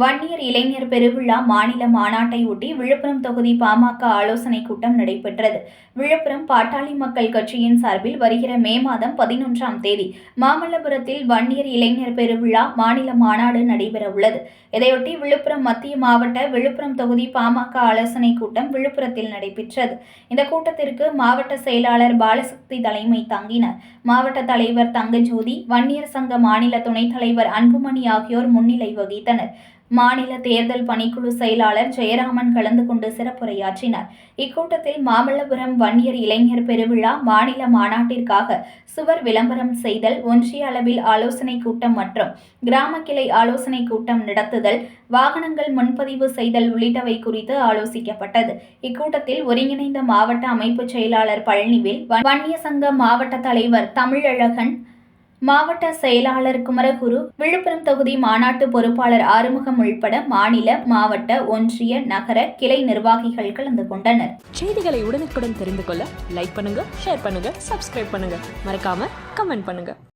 வன்னியர் இளைஞர் பெருவிழா மாநில மாநாட்டை ஒட்டி விழுப்புரம் தொகுதி பாமக ஆலோசனைக் கூட்டம் நடைபெற்றது. விழுப்புரம் பாட்டாளி மக்கள் கட்சியின் சார்பில் வருகிற மே மாதம் பதினொன்றாம் தேதி மாமல்லபுரத்தில் வன்னியர் இளைஞர் பெருவிழா மாநில மாநாடு நடைபெற உள்ளது. இதையொட்டி விழுப்புரம் மத்திய மாவட்ட விழுப்புரம் தொகுதி பாமக ஆலோசனைக் கூட்டம் விழுப்புரத்தில் நடைபெற்றது. இந்த கூட்டத்திற்கு மாவட்ட செயலாளர் பாலசக்தி தலைமை தாங்கினார். மாவட்ட தலைவர் தங்கஜோதி வன்னியர் சங்க மாநில துணைத் தலைவர் அன்புமணி ஆகியோர் முன்னிலை வகித்தனர். மாநில தேர்தல் பணிக்குழு செயலாளர் ஜெயராமன் கலந்து கொண்டு சிறப்புரையாற்றினார். இக்கூட்டத்தில் மாமல்லபுரம் வன்னியர் இளைஞர் பெருவிழா மாநில மாநாட்டிற்காக சுவர் விளம்பரம் செய்தல் ஒன்றிய அளவில் ஆலோசனை கூட்டம் மற்றும் கிராம கிளை ஆலோசனை கூட்டம் நடத்துதல் வாகனங்கள் முன்பதிவு செய்தல் உள்ளிட்டவை குறித்து ஆலோசிக்கப்பட்டது. இக்கூட்டத்தில் ஒருங்கிணைந்த மாவட்ட அமைப்பு செயலாளர் பழனிவேல் வன்னிய சங்க மாவட்ட தலைவர் தமிழழகன் மாவட்ட செயலாளர் குமரகுரு விழுப்புரம் தொகுதி மாநாட்டு பொறுப்பாளர் ஆறுமுகம் உள்பட மாநில மாவட்ட ஒன்றிய நகர கிளை நிர்வாகிகள் கலந்து கொண்டனர். செய்திகளை உடனுக்குடன் தெரிந்து கொள்ள லைக் பண்ணுங்க ஷேர் பண்ணுங்க சப்ஸ்கிரைப் பண்ணுங்க. மறக்காம கமெண்ட் பண்ணுங்க.